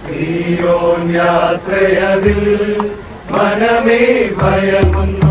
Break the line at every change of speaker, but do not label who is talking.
സിയോൻ യാത്രയതിൽ മനമേ ഭയമുന്നു